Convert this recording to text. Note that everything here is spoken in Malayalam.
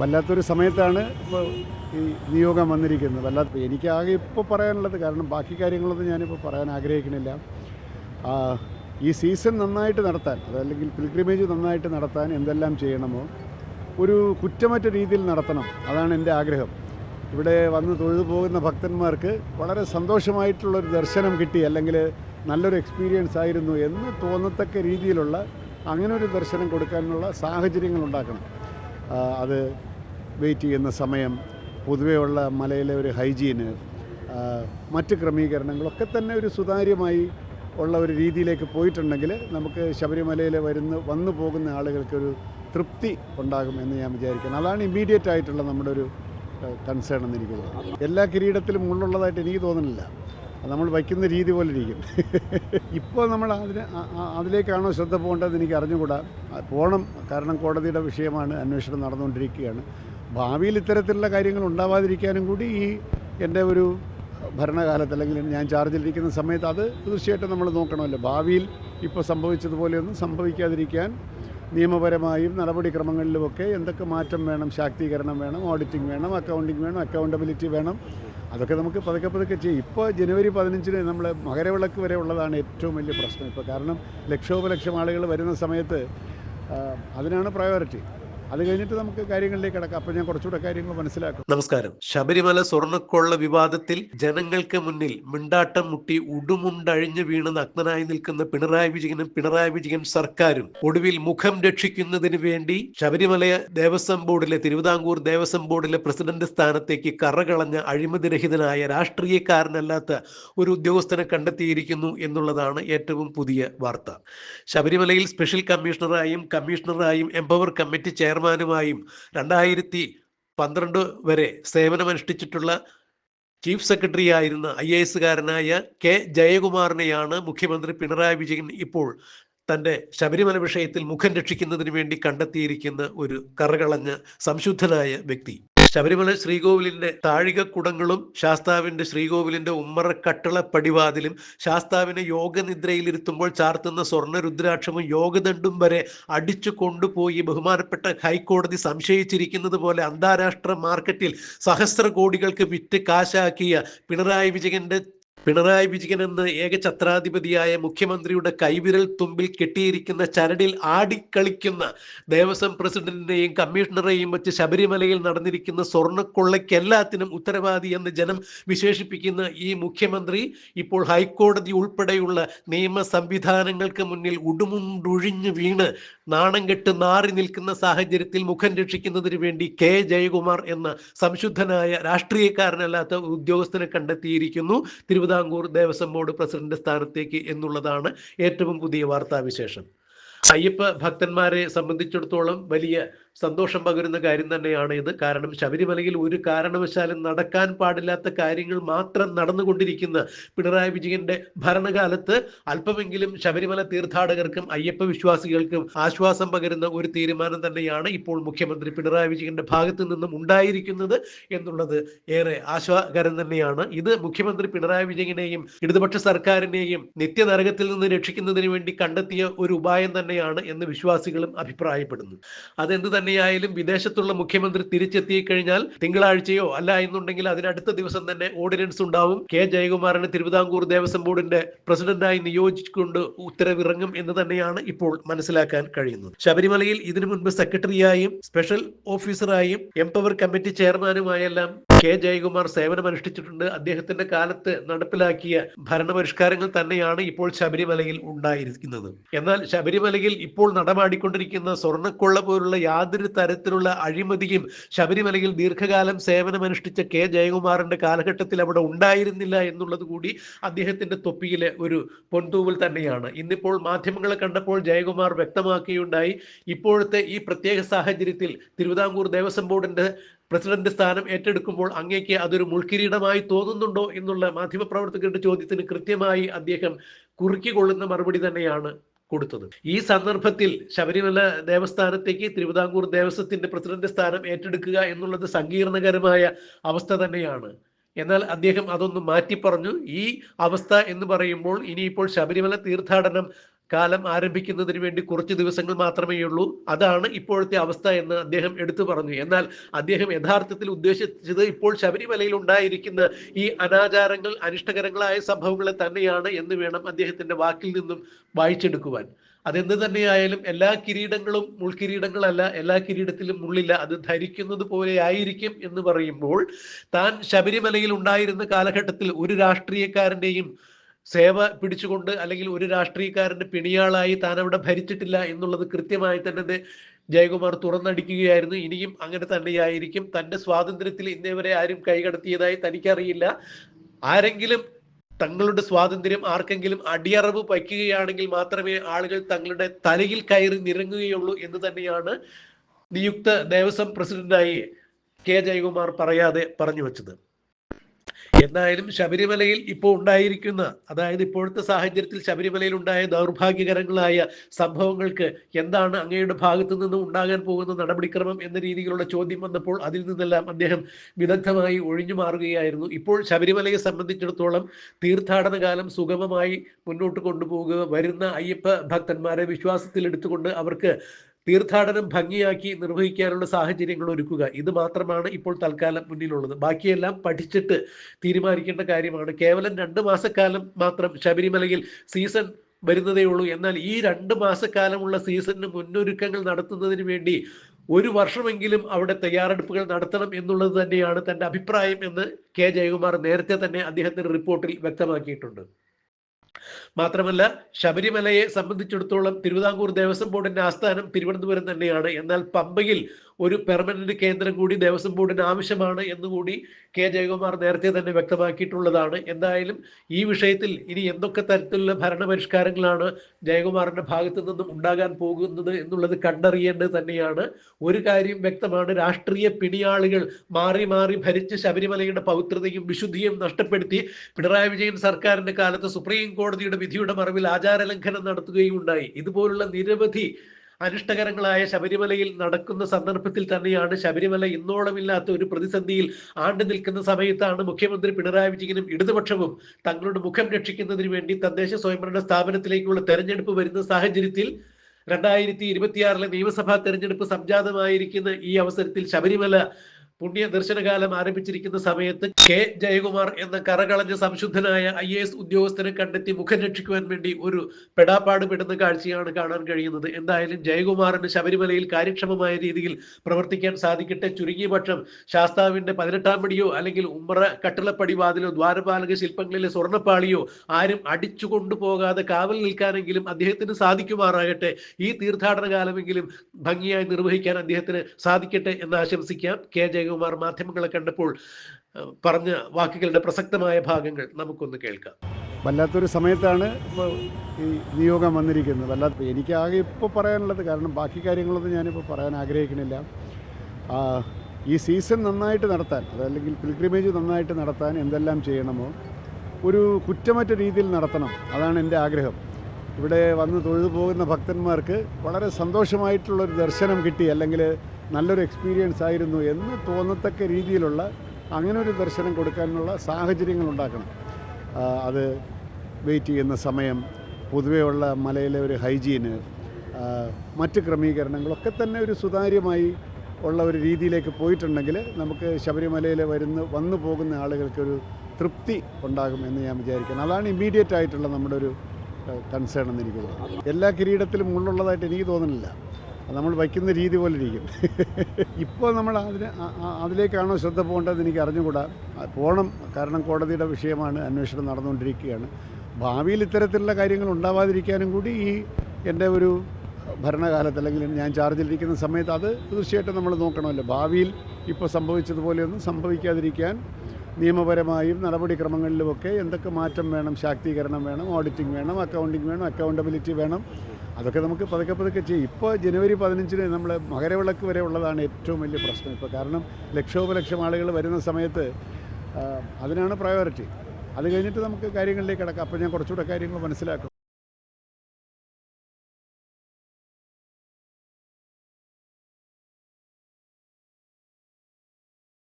വല്ലാത്തൊരു സമയത്താണ് ഈ നിയോഗം വന്നിരിക്കുന്നത്. വല്ലാത്ത എനിക്കാകെ ഇപ്പോൾ പറയാനുള്ളത് കാരണം ബാക്കി കാര്യങ്ങളൊന്നും ഞാനിപ്പോൾ പറയാൻ ആഗ്രഹിക്കുന്നില്ല. ഈ സീസൺ നന്നായിട്ട് നടത്താൻ അതല്ലെങ്കിൽ പിൽഗ്രിമേജ് നന്നായിട്ട് നടത്താൻ എന്തെല്ലാം ചെയ്യണമോ ഒരു കുറ്റമറ്റ രീതിയിൽ നടത്തണം അതാണ് എന്റെ ആഗ്രഹം. ഇവിടെ വന്ന് തൊഴുതു പോകുന്ന ഭക്തന്മാർക്ക് വളരെ സന്തോഷമായിട്ടുള്ളൊരു ദർശനം കിട്ടി അല്ലെങ്കിൽ നല്ലൊരു എക്സ്പീരിയൻസ് ആയിരുന്നു എന്ന് തോന്നത്തക്ക രീതിയിലുള്ള അങ്ങനെ ഒരു ദർശനം കൊടുക്കാനുള്ള സാഹചര്യങ്ങൾ ഉണ്ടാക്കണം. അത് വെയിറ്റ് ചെയ്യുന്ന സമയം പൊതുവേ ഉള്ള മലയിലെ ഒരു ഹൈജീന് മറ്റ് ക്രമീകരണങ്ങളൊക്കെ തന്നെ ഒരു സുതാര്യമായി ഉള്ള ഒരു രീതിയിലേക്ക് പോയിട്ടുണ്ടെങ്കിൽ നമുക്ക് ശബരിമലയിൽ വരുന്ന വന്നു പോകുന്ന ആളുകൾക്കൊരു തൃപ്തി ഉണ്ടാകും എന്ന് ഞാൻ വിചാരിക്കുന്നു. അതാണ് ഇമ്മീഡിയറ്റ് ആയിട്ടുള്ള നമ്മുടെ ഒരു കൺസേൺ എന്ന് എനിക്ക് തോന്നുന്നു. എല്ലാ കിരീടത്തിലും മുള്ളുള്ളതായിട്ട് എനിക്ക് തോന്നുന്നില്ല. നമ്മൾ വയ്ക്കുന്ന രീതി പോലെ ഇരിക്കും. ഇപ്പോൾ നമ്മൾ അതിന് അതിലേക്കാണോ ശ്രദ്ധ പോകേണ്ടതെന്ന് എനിക്ക് അറിഞ്ഞുകൂടാ. പോകണം. കാരണം കോടതിയുടെ വിഷയമാണ് അന്വേഷണം നടന്നുകൊണ്ടിരിക്കുകയാണ്. ഭാവിയിൽ ഇത്തരത്തിലുള്ള കാര്യങ്ങൾ ഉണ്ടാവാതിരിക്കാനും കൂടി ഈ എന്റെ ഒരു ഭരണകാലത്ത് അല്ലെങ്കിൽ ഞാൻ ചാർജിലിരിക്കുന്ന സമയത്ത് അത് തീർച്ചയായിട്ടും നമ്മൾ നോക്കണമല്ലോ. ഭാവിയിൽ ഇപ്പോൾ സംഭവിച്ചതുപോലെയൊന്നും സംഭവിക്കാതിരിക്കാൻ നിയമപരമായും നടപടിക്രമങ്ങളിലുമൊക്കെ എന്തൊക്കെ മാറ്റം വേണം? ശാക്തീകരണം വേണം ഓഡിറ്റിംഗ് വേണം അക്കൗണ്ടിംഗ് വേണം അക്കൗണ്ടബിലിറ്റി വേണം. അതൊക്കെ നമുക്ക് പതുക്കെ പതുക്കെ ചെയ്യും. ഇപ്പോൾ ജനുവരി പതിനഞ്ചിന് നമ്മൾ മകരവിളക്ക് വരെ ഉള്ളതാണ് ഏറ്റവും വലിയ പ്രശ്നം. ഇപ്പോൾ കാരണം ലക്ഷോപലക്ഷം ആളുകൾ വരുന്ന സമയത്ത് അതിനാണ് പ്രയോറിറ്റി അത് കഴിഞ്ഞിട്ട് നമുക്ക് കാര്യങ്ങളിലേക്ക് കിടക്കാം. അപ്പോൾ ഞാൻ കുറച്ചുകൂടെ കാര്യങ്ങൾ മനസ്സിലാക്കും. നമസ്കാരം. ശബരിമല സ്വർണക്കൊള്ള വിവാദത്തിൽ ജനങ്ങൾക്ക് മുന്നിൽ മിണ്ടാട്ടം മുട്ടി ഉടുമുണ്ടഴിഞ്ഞു വീണ് നഗ്നനായി നിൽക്കുന്ന പിണറായി വിജയനും പിണറായി വിജയൻ സർക്കാരും ഒടുവിൽ മുഖം രക്ഷിക്കുന്നതിന് വേണ്ടി ശബരിമല ദേവസ്വം ബോർഡിലെ തിരുവിതാംകൂർ ദേവസ്വം ബോർഡിലെ പ്രസിഡന്റ് സ്ഥാനത്തേക്ക് കറകളഞ്ഞ അഴിമതിരഹിതനായ രാഷ്ട്രീയക്കാരനല്ലാത്ത ഒരു ഉദ്യോഗസ്ഥനെ കണ്ടെത്തിയിരിക്കുന്നു എന്നുള്ളതാണ് ഏറ്റവും പുതിയ വാർത്ത. ശബരിമലയിൽ സ്പെഷ്യൽ കമ്മീഷണറായും കമ്മീഷണറായും എംപവർ കമ്മിറ്റി ചെയർമാനുമായും രണ്ടായിരത്തി പന്ത്രണ്ട് വരെ സേവനമനുഷ്ഠിച്ചിട്ടുള്ള ചീഫ് സെക്രട്ടറി ആയിരുന്ന ഐ എ എസുകാരനായ കെ ജയകുമാറിനെയാണ് മുഖ്യമന്ത്രി പിണറായി വിജയൻ ഇപ്പോൾ തന്റെ ശബരിമല വിഷയത്തിൽ മുഖം രക്ഷിക്കുന്നതിന് വേണ്ടി കണ്ടെത്തിയിരിക്കുന്ന ഒരു കറകളഞ്ഞ സംശുദ്ധനായ വ്യക്തി. ശബരിമല ശ്രീകോവിലിന്റെ താഴികക്കുടങ്ങളും ശാസ്താവിന്റെ ശ്രീകോവിലിന്റെ ഉമ്മറ കട്ടള പടിവാതിലും ശാസ്താവിനെ യോഗനിദ്രയിലിരുത്തുമ്പോൾ ചാർത്തുന്ന സ്വർണ രുദ്രാക്ഷവും യോഗദണ്ഡും വരെ അടിച്ചു കൊണ്ടുപോയി ബഹുമാനപ്പെട്ട ഹൈക്കോടതി സംശയിച്ചിരിക്കുന്നത് പോലെ അന്താരാഷ്ട്ര മാർക്കറ്റിൽ സഹസ്ര കോടികൾക്ക് വിറ്റ് കാശാക്കിയ പിണറായി വിജയന്റെ പിണറായി വിജയൻ എന്ന ഏക ഛത്രാധിപതിയായ മുഖ്യമന്ത്രിയുടെ കൈവിരൽ തുമ്പിൽ കെട്ടിയിരിക്കുന്ന ചരടിൽ ആടിക്കളിക്കുന്ന ദേവസ്വം പ്രസിഡന്റിനെയും കമ്മീഷണറെയും വെച്ച് ശബരിമലയിൽ നടന്നിരിക്കുന്ന സ്വർണക്കൊള്ളയ്ക്കെല്ലാത്തിനും ഉത്തരവാദി എന്ന് ജനം വിശേഷിപ്പിക്കുന്ന ഈ മുഖ്യമന്ത്രി ഇപ്പോൾ ഹൈക്കോടതി ഉൾപ്പെടെയുള്ള നിയമ സംവിധാനങ്ങൾക്ക് മുന്നിൽ ഉടുമുണ്ടൊഴിഞ്ഞു വീണ് നാണം കെട്ട് നാറി നിൽക്കുന്ന സാഹചര്യത്തിൽ മുഖം രക്ഷിക്കുന്നതിന് വേണ്ടി കെ. ജയകുമാർ എന്ന സംശുദ്ധനായ രാഷ്ട്രീയക്കാരനല്ലാത്ത ഉദ്യോഗസ്ഥനെ കണ്ടെത്തിയിരിക്കുന്നു. തിരുവിതാംകൂർ ദേവസ്വം ബോർഡ് പ്രസിഡന്റ് സ്ഥാനത്തേക്ക് എന്നുള്ളതാണ് ഏറ്റവും പുതിയ വാർത്താവിശേഷം. അയ്യപ്പ ഭക്തന്മാരെ സംബന്ധിച്ചിടത്തോളം വലിയ സന്തോഷം പകരുന്ന കാര്യം തന്നെയാണ് ഇത്. കാരണം ശബരിമലയിൽ ഒരു കാരണവശാലും നടക്കാൻ പാടില്ലാത്ത കാര്യങ്ങൾ മാത്രം നടന്നുകൊണ്ടിരിക്കുന്ന പിണറായി വിജയന്റെ ഭരണകാലത്ത് അല്പമെങ്കിലും ശബരിമല തീർത്ഥാടകർക്കും അയ്യപ്പ വിശ്വാസികൾക്കും ആശ്വാസം പകരുന്ന ഒരു തീരുമാനം തന്നെയാണ് ഇപ്പോൾ മുഖ്യമന്ത്രി പിണറായി വിജയന്റെ ഭാഗത്തു നിന്നും ഉണ്ടായിരിക്കുന്നത് എന്നുള്ളത് ഏറെ ആശ്വാകരം തന്നെയാണ്. ഇത് മുഖ്യമന്ത്രി പിണറായി വിജയനെയും ഇടതുപക്ഷ സർക്കാരിനെയും നിത്യനരകത്തിൽ നിന്ന് രക്ഷിക്കുന്നതിന് വേണ്ടി കണ്ടെത്തിയ ഒരു ഉപായം തന്നെയാണ് എന്ന് വിശ്വാസികളും അഭിപ്രായപ്പെടുന്നു. അതെന്ത് തന്നെയായാലും വിദേശത്തുള്ള മുഖ്യമന്ത്രി തിരിച്ചെത്തി കഴിഞ്ഞാൽ തിങ്കളാഴ്ചയോ അല്ല എന്നുണ്ടെങ്കിൽ അതിനടുത്ത ദിവസം തന്നെ ഓർഡിനൻസ് ഉണ്ടാവും. കെ. ജയകുമാറിനെ തിരുവിതാംകൂർ ദേവസ്വം ബോർഡിന്റെ പ്രസിഡന്റായി നിയോഗിച്ചുകൊണ്ട് ഉത്തരവിറങ്ങും എന്ന് തന്നെയാണ് ഇപ്പോൾ മനസ്സിലാക്കാൻ കഴിയുന്നത്. ശബരിമലയിൽ ഇതിനു മുൻപ് സെക്രട്ടറിയായും സ്പെഷ്യൽ ഓഫീസറായും എംപവർ കമ്മിറ്റി ചെയർമാനുമായെല്ലാം കെ. ജയകുമാർ സേവനമനുഷ്ഠിച്ചിട്ടുണ്ട്. അദ്ദേഹത്തിന്റെ കാലത്ത് നടപ്പിലാക്കിയ ഭരണപരിഷ്കാരങ്ങൾ തന്നെയാണ് ഇപ്പോൾ ശബരിമലയിൽ ഉണ്ടായിരിക്കുന്നത്. എന്നാൽ ശബരിമലയിൽ ഇപ്പോൾ നടമാടിക്കൊണ്ടിരിക്കുന്ന സ്വർണക്കൊള്ള പോലുള്ള യാതൊരു തരത്തിലുള്ള അഴിമതിയും ശബരിമലയിൽ ദീർഘകാലം സേവനമനുഷ്ഠിച്ച കെ ജയകുമാറിന്റെ കാലഘട്ടത്തിൽ അവിടെ ഉണ്ടായിരുന്നില്ല എന്നുള്ളത് കൂടി അദ്ദേഹത്തിന്റെ തൊപ്പിയിലെ ഒരു പൊൻതൂവൽ തന്നെയാണ്. ഇന്നിപ്പോൾ മാധ്യമങ്ങളെ കണ്ടപ്പോൾ ജയകുമാർ വ്യക്തമാക്കുകയുണ്ടായി ഇപ്പോഴത്തെ ഈ പ്രത്യേക സാഹചര്യത്തിൽ തിരുവിതാംകൂർ ദേവസ്വം ബോർഡിന്റെ പ്രസിഡന്റ് സ്ഥാനം ഏറ്റെടുക്കുമ്പോൾ അങ്ങേക്ക് അതൊരു മുൾക്കിരീടമായി തോന്നുന്നുണ്ടോ എന്നുള്ള മാധ്യമപ്രവർത്തകരുടെ ചോദ്യത്തിന് കൃത്യമായി അദ്ദേഹം കുറുക്കിക്കൊള്ളുന്ന മറുപടി തന്നെയാണ് കൊടുത്തത്. ഈ സന്ദർഭത്തിൽ ശബരിമല ദേവസ്ഥാനത്തേക്ക് തിരുവിതാംകൂർ ദേവസ്വത്തിന്റെ പ്രസിഡന്റ് സ്ഥാനം ഏറ്റെടുക്കുക എന്നുള്ളത് സങ്കീർണകരമായ അവസ്ഥ തന്നെയാണ്. എന്നാൽ അദ്ദേഹം അതൊന്ന് മാറ്റി പറഞ്ഞു ഈ അവസ്ഥ എന്ന് പറയുമ്പോൾ ഇനിയിപ്പോൾ ശബരിമല തീർത്ഥാടനം കാലം ആരംഭിക്കുന്നതിന് വേണ്ടി കുറച്ച് ദിവസങ്ങൾ മാത്രമേ ഉള്ളൂ. അതാണ് ഇപ്പോഴത്തെ അവസ്ഥ എന്ന് അദ്ദേഹം എടുത്തു പറഞ്ഞു. എന്നാൽ അദ്ദേഹം യഥാർത്ഥത്തിൽ ഉദ്ദേശിച്ചത് ഇപ്പോൾ ശബരിമലയിൽ ഉണ്ടായിരിക്കുന്ന ഈ അനാചാരങ്ങൾ അനിഷ്ടകരങ്ങളായ സംഭവങ്ങളെ തന്നെയാണ് എന്ന് വേണം അദ്ദേഹത്തിന്റെ വാക്കിൽ നിന്നും വായിച്ചെടുക്കുവാൻ. അതെന്ത് തന്നെയായാലും എല്ലാ കിരീടങ്ങളും മുൾക്കിരീടങ്ങളല്ല എല്ലാ കിരീടത്തിലും മുള്ളില്ല. അത് ധരിക്കുന്നത് പോലെ ആയിരിക്കും എന്ന് പറയുമ്പോൾ താൻ ശബരിമലയിൽ ഉണ്ടായിരുന്ന കാലഘട്ടത്തിൽ ഒരു രാഷ്ട്രീയക്കാരന്റെയും സേവ പിടിച്ചുകൊണ്ട് അല്ലെങ്കിൽ ഒരു രാഷ്ട്രീയക്കാരന്റെ പിണിയാളായി താൻ അവിടെ ഭരിച്ചിട്ടില്ല എന്നുള്ളത് കൃത്യമായി തന്നെ ജയകുമാർ തുറന്നടിക്കുകയായിരുന്നു. ഇനിയും അങ്ങനെ തന്നെയായിരിക്കും. തന്റെ സ്വാതന്ത്ര്യത്തിൽ ഇന്നേവരെ ആരും കൈകടത്തിയതായി തനിക്കറിയില്ല. ആരെങ്കിലും തങ്ങളുടെ സ്വാതന്ത്ര്യം ആർക്കെങ്കിലും അടിയറവ് വയ്ക്കുകയാണെങ്കിൽ മാത്രമേ ആളുകൾ തങ്ങളുടെ തലയിൽ കയറി നിരങ്ങുകയുള്ളൂ എന്ന് തന്നെയാണ് നിയുക്ത ദേവസ്വം പ്രസിഡന്റായി കെ ജയകുമാർ പറയാതെ പറഞ്ഞു വച്ചത്. എന്തായാലും ശബരിമലയിൽ ഇപ്പോൾ ഉണ്ടായിരിക്കുന്ന അതായത് ഇപ്പോഴത്തെ സാഹചര്യത്തിൽ ശബരിമലയിൽ ഉണ്ടായ ദൗർഭാഗ്യകരങ്ങളായ സംഭവങ്ങൾക്ക് എന്താണ് അങ്ങയുടെ ഭാഗത്തു നിന്നും ഉണ്ടാകാൻ പോകുന്ന നടപടിക്രമം എന്ന രീതിയിലുള്ള ചോദ്യം വന്നപ്പോൾ അതിൽ നിന്നെല്ലാം അദ്ദേഹം വിദഗ്ധമായി ഒഴിഞ്ഞു മാറുകയായിരുന്നു. ഇപ്പോൾ ശബരിമലയെ സംബന്ധിച്ചിടത്തോളം തീർത്ഥാടന കാലം സുഗമമായി മുന്നോട്ട് കൊണ്ടുപോകുക വരുന്ന അയ്യപ്പ ഭക്തന്മാരെ വിശ്വാസത്തിൽ എടുത്തുകൊണ്ട് അവർക്ക് തീർത്ഥാടനം ഭംഗിയാക്കി നിർവഹിക്കാനുള്ള സാഹചര്യങ്ങൾ ഒരുക്കുക. ഇത് മാത്രമാണ് ഇപ്പോൾ തൽക്കാലം മുന്നിലുള്ളത്. ബാക്കിയെല്ലാം പഠിച്ചിട്ട് തീരുമാനിക്കേണ്ട കാര്യമാണ്. കേവലം രണ്ട് മാസക്കാലം മാത്രം ശബരിമലയിൽ സീസൺ വരുന്നതേ ഉള്ളൂ. എന്നാൽ ഈ രണ്ട് മാസക്കാലമുള്ള സീസണിന് മുന്നൊരുക്കങ്ങൾ നടത്തുന്നതിന് വേണ്ടി ഒരു വർഷമെങ്കിലും അവിടെ തയ്യാറെടുപ്പുകൾ നടത്തണം എന്നുള്ളത് തന്നെയാണ് തന്റെ അഭിപ്രായം എന്ന് കെ. ജയകുമാർ നേരത്തെ തന്നെ അദ്ദേഹത്തിന്റെ റിപ്പോർട്ടിൽ വ്യക്തമാക്കിയിട്ടുണ്ട്. മാത്രമല്ല ശബരിമലയെ സംബന്ധിച്ചിടത്തോളം തിരുവിതാംകൂർ ദേവസ്വം ബോർഡിന്റെ ആസ്ഥാനം തിരുവനന്തപുരം തന്നെയാണ്. എന്നാൽ പമ്പയിൽ ഒരു പെർമനന്റ് കേന്ദ്രം കൂടി ദേവസ്വം ബോർഡിന് ആവശ്യമാണ് എന്നുകൂടി കെ. ജയകുമാർ നേരത്തെ തന്നെ വ്യക്തമാക്കിയിട്ടുള്ളതാണ്. എന്തായാലും ഈ വിഷയത്തിൽ ഇനി എന്തൊക്കെ തരത്തിലുള്ള ഭരണപരിഷ്കാരങ്ങളാണ് ജയകുമാറിന്റെ ഭാഗത്തു നിന്നും ഉണ്ടാകാൻ പോകുന്നത് എന്നുള്ളത് കണ്ടറിയേണ്ടത് തന്നെയാണ്. ഒരു കാര്യം വ്യക്തമാണ് രാഷ്ട്രീയ പിണിയാളുകൾ മാറി മാറി ഭരിച്ച് ശബരിമലയുടെ പൗത്രതയും വിശുദ്ധിയും നഷ്ടപ്പെടുത്തി പിണറായി വിജയൻ സർക്കാരിന്റെ കാലത്ത് സുപ്രീം കോടതിയുടെ വിധിയുടെ മറവിൽ ആചാരലംഘനം നടത്തുകയും ഉണ്ടായി ഇതുപോലുള്ള നിരവധി അനിഷ്ടകരങ്ങളായ ശബരിമലയിൽ നടക്കുന്ന സന്ദർഭത്തിൽ തന്നെയാണ് ശബരിമല ഇന്നോളമില്ലാത്ത ഒരു പ്രതിസന്ധിയിൽ ആണ്ടു നിൽക്കുന്ന സമയത്താണ് മുഖ്യമന്ത്രി പിണറായി വിജയനും ഇടതുപക്ഷവും തങ്ങളുടെ മുഖം രക്ഷിക്കുന്നതിന് വേണ്ടി തദ്ദേശ സ്വയംഭരണ സ്ഥാപനത്തിലേക്കുള്ള തെരഞ്ഞെടുപ്പ് വരുന്ന സാഹചര്യത്തിൽ രണ്ടായിരത്തി ഇരുപത്തിയാറിലെ നിയമസഭാ തെരഞ്ഞെടുപ്പ് സംജാതമായിരിക്കുന്ന ഈ അവസരത്തിൽ ശബരിമല പുണ്യ ദർശനകാലം ആരംഭിച്ചിരിക്കുന്ന സമയത്ത് കെ. ജയകുമാർ എന്ന കറകളഞ്ഞ സംശുദ്ധനായ ഐ എസ് ഉദ്യോഗസ്ഥനെ കണ്ടെത്തി മുഖം രക്ഷിക്കുവാൻ വേണ്ടി ഒരു പെടാപ്പാട് പെടുന്ന കാഴ്ചയാണ് കാണാൻ കഴിയുന്നത്. എന്തായാലും ജയകുമാറിന് ശബരിമലയിൽ കാര്യക്ഷമമായ രീതിയിൽ പ്രവർത്തിക്കാൻ സാധിക്കട്ടെ. ചുരുങ്ങിയ പക്ഷം ശാസ്താവിന്റെ പതിനെട്ടാം പടിയോ അല്ലെങ്കിൽ ഉമ്മറ കട്ടിളപ്പടി വാതിലോ ദ്വാരപാലക ശില്പങ്ങളിലെ സ്വർണപ്പാളിയോ ആരും അടിച്ചു കൊണ്ടുപോകാതെ കാവൽ നിൽക്കാനെങ്കിലും അദ്ദേഹത്തിന് സാധിക്കുമാറാകട്ടെ. ഈ തീർത്ഥാടന കാലമെങ്കിലും ഭംഗിയായി നിർവഹിക്കാൻ അദ്ദേഹത്തിന് സാധിക്കട്ടെ എന്ന് ആശംസിക്കാം. കെ. ജയകുമാർ മാധ്യമങ്ങളെ കണ്ടപ്പോൾ പറഞ്ഞ വാക്കുകളുടെ പ്രസക്തമായ ഭാഗങ്ങൾ നമുക്കൊന്ന് കേൾക്കാം. വല്ലാത്തൊരു സമയത്താണ് ഈ നിയോഗം വന്നിരിക്കുന്നത്. വല്ലാത്ത എനിക്കാകെ ഇപ്പോൾ പറയാനുള്ളത് കാരണം ബാക്കി കാര്യങ്ങളൊന്നും ഞാനിപ്പോൾ പറയാൻ ആഗ്രഹിക്കുന്നില്ല. ഈ സീസൺ നന്നായിട്ട് നടത്താൻ അതല്ലെങ്കിൽ പിൽഗ്രിമേജ് നന്നായിട്ട് നടത്താൻ എന്തെല്ലാം ചെയ്യണമോ ഒരു കുറ്റമറ്റ രീതിയിൽ നടത്തണം അതാണ് എന്റെ ആഗ്രഹം. ഇവിടെ വന്ന് തൊഴുതു പോകുന്ന ഭക്തന്മാർക്ക് വളരെ സന്തോഷമായിട്ടുള്ളൊരു ദർശനം കിട്ടി അല്ലെങ്കിൽ നല്ലൊരു എക്സ്പീരിയൻസ് ആയിരുന്നു എന്ന് തോന്നത്തക്ക രീതിയിലുള്ള അങ്ങനെ ഒരു ദർശനം കൊടുക്കാനുള്ള സാഹചര്യങ്ങൾ ഉണ്ടാക്കണം. അത് വെയിറ്റ് ചെയ്യുന്ന സമയം പൊതുവേ ഉള്ള മലയിലെ ഒരു ഹൈജീന് മറ്റ് ക്രമീകരണങ്ങളൊക്കെ തന്നെ ഒരു സുതാര്യമായി ഉള്ള ഒരു രീതിയിലേക്ക് പോയിട്ടുണ്ടെങ്കിൽ നമുക്ക് ശബരിമലയിൽ വരുന്ന വന്നു പോകുന്ന ആളുകൾക്കൊരു തൃപ്തി ഉണ്ടാകും എന്ന് ഞാൻ വിചാരിക്കുന്നു. അതാണ് ഇമ്മീഡിയറ്റ് ആയിട്ടുള്ള നമ്മുടെ ഒരു കൺസേൺ എന്ന് എനിക്ക് തോന്നുന്നു എല്ലാ കിരീടത്തിലും ഉള്ളതായിട്ട് എനിക്ക് തോന്നുന്നില്ല. നമ്മൾ വയ്ക്കുന്ന രീതി പോലെ ഇരിക്കും. ഇപ്പോൾ നമ്മൾ അതിന് അതിലേക്കാണോ ശ്രദ്ധ പോകേണ്ടത് എനിക്ക് അറിഞ്ഞുകൂടാ. പോകണം കാരണം കോടതിയുടെ വിഷയമാണ് അന്വേഷണം നടന്നുകൊണ്ടിരിക്കുകയാണ്. ഭാവിയിൽ ഇത്തരത്തിലുള്ള കാര്യങ്ങൾ ഉണ്ടാവാതിരിക്കാനും കൂടി ഈ എന്റെ ഒരു ഭരണകാലത്ത് അല്ലെങ്കിൽ ഞാൻ ചാർജിലിരിക്കുന്ന സമയത്ത് അത് തീർച്ചയായിട്ടും നമ്മൾ നോക്കണമല്ലോ. ഭാവിയിൽ ഇപ്പോൾ സംഭവിച്ചതുപോലെയൊന്നും സംഭവിക്കാതിരിക്കാൻ നിയമപരമായും നടപടിക്രമങ്ങളിലുമൊക്കെ എന്തൊക്കെ മാറ്റം വേണം? ശാക്തീകരണം വേണം ഓഡിറ്റിംഗ് വേണം അക്കൗണ്ടിംഗ് വേണം അക്കൗണ്ടബിലിറ്റി വേണം. അതൊക്കെ നമുക്ക് പതുക്കെ പതുക്കെ ചെയ്യും. ഇപ്പോൾ ജനുവരി പതിനഞ്ചിന് നമ്മൾ മകരവിളക്ക് വരെ ഉള്ളതാണ് ഏറ്റവും വലിയ പ്രശ്നം. ഇപ്പോൾ കാരണം ലക്ഷോപലക്ഷം ആളുകൾ വരുന്ന സമയത്ത് അതിനാണ് പ്രയോറിറ്റി അത് കഴിഞ്ഞിട്ട് നമുക്ക് കാര്യങ്ങളിലേക്ക് കിടക്കാം. അപ്പോൾ ഞാൻ കുറച്ചുകൂടെ കാര്യങ്ങൾ മനസ്സിലാക്കും.